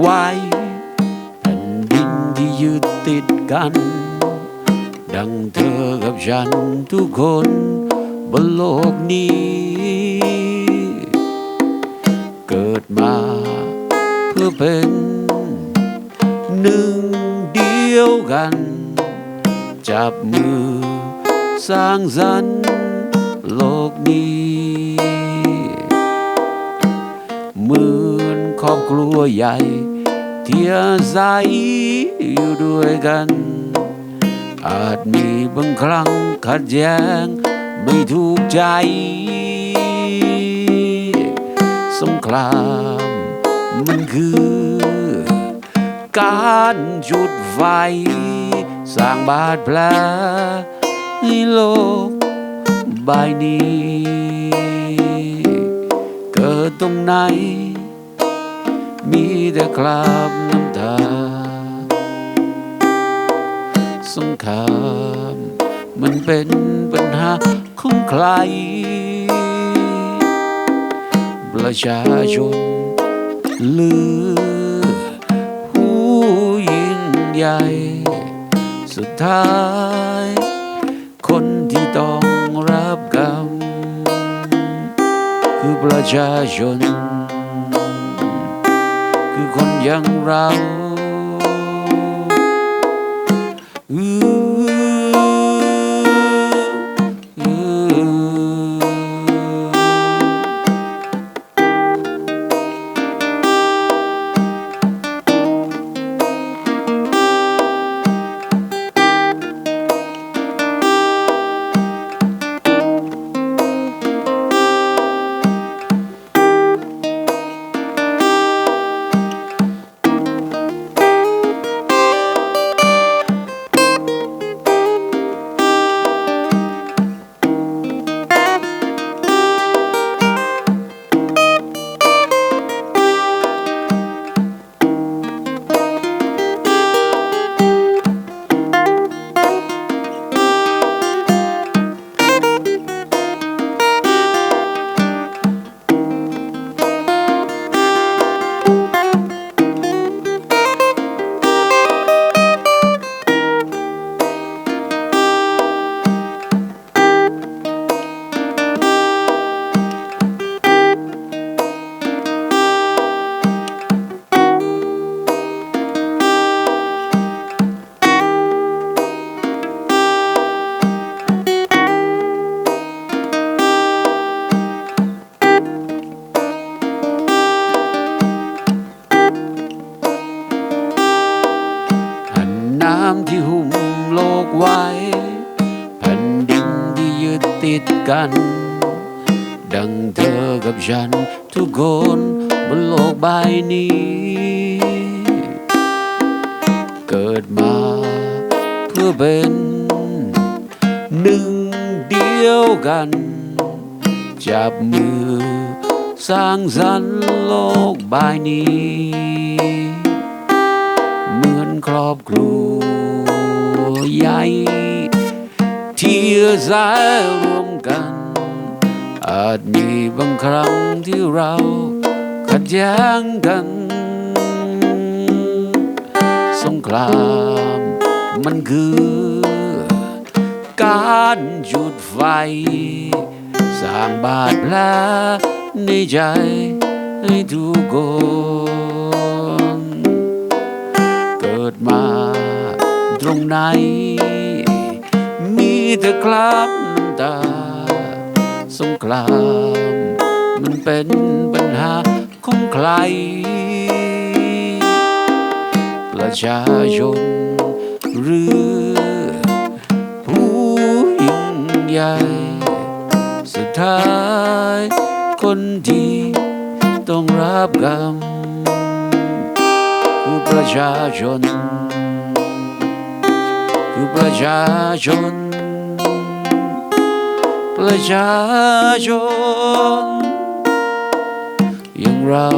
ไว้แผ่นดินที่ยึดติดกัน ดังเธอกับฉันทุกคนบนโลกนี้ เกิดมาเพื่อเป็นหนึ่งเดียวกัน จับมือสร้างสรรค์โลกนี้เหมือนครอบครัวใหญ่ ที่อาศัยอยู่ด้วยกัน อาจมีบางครั้งขัดแย้งไม่ถูกใจ สงครามมันคือ การจุดไฟ สร้างบาดแผลให้โลกใบนี้ เกิดตรงไหน มีแต่คราบน้ำตา สงครามมันเป็นปัญหาของใคร ประชาชนหรือผู้ยิ่งใหญ่ สุดท้าย คนที่ต้องรับกรรม คือประชาชน อย่างเราำที่หุ้มโลกไว้ แผ่นดินที่ยึดติดกัน ดังเธอกับฉัน ทุกคนบนโลกใบนี้ เกิดมาเพื่อเป็นหนึ่งเดียวกัน จับมือสร้างสรรค์โลกใบนี้ เหมือนครอบครัว ใหญ่ ที่อาศัยรวมกัน อาจมีบางครั้งที่เราขัดแย้งกัน สงครามมันคือ การจุดไฟ สร้างบาดแผลในใจให้ทุกคน คราบน้ำตา สงคราม มันเป็นปัญหาของใคร ประชาชนหรือผู้ยิ่งใหญ่ สุดท้ายคนที่ต้องรับกรรมคือประชาชน คือประชาชน ประชาชนอย่างเรา